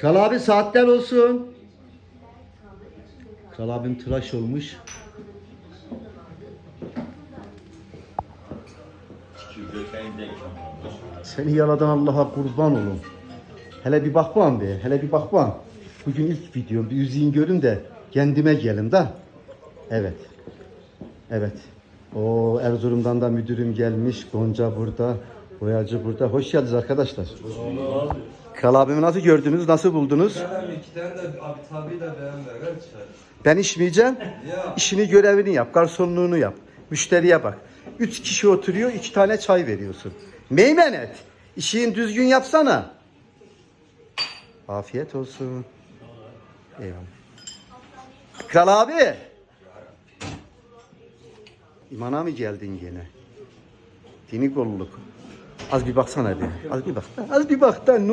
Kral abi saatler olsun. Kral abim tıraş olmuş. Seni yaladan Allah'a kurban olun. Hele bir bak bana be. Hele bir bak bana. Bugün ilk videom. Bir yüzeyini görün de kendime gelin da. Evet. Evet. O Erzurum'dan da müdürüm gelmiş. Gonca burada. Boyacı burada. Hoş geldiniz arkadaşlar. Kral abimi nasıl gördünüz? Nasıl buldunuz? Abi iki tane de abi tabi de beğenme. Ver çay. Ben içmeyeceğim. Ya. İşini görevini yap. Garsonluğunu yap. Müşteriye bak. Üç kişi oturuyor. iki tane çay veriyorsun. Meymenet. İşini düzgün yapsana. Afiyet olsun. Eyvallah. Kral abi. İmana mı geldin gene? Dini kolluk. Az bir baksana bir. Az bir bak. Az bir bak da ne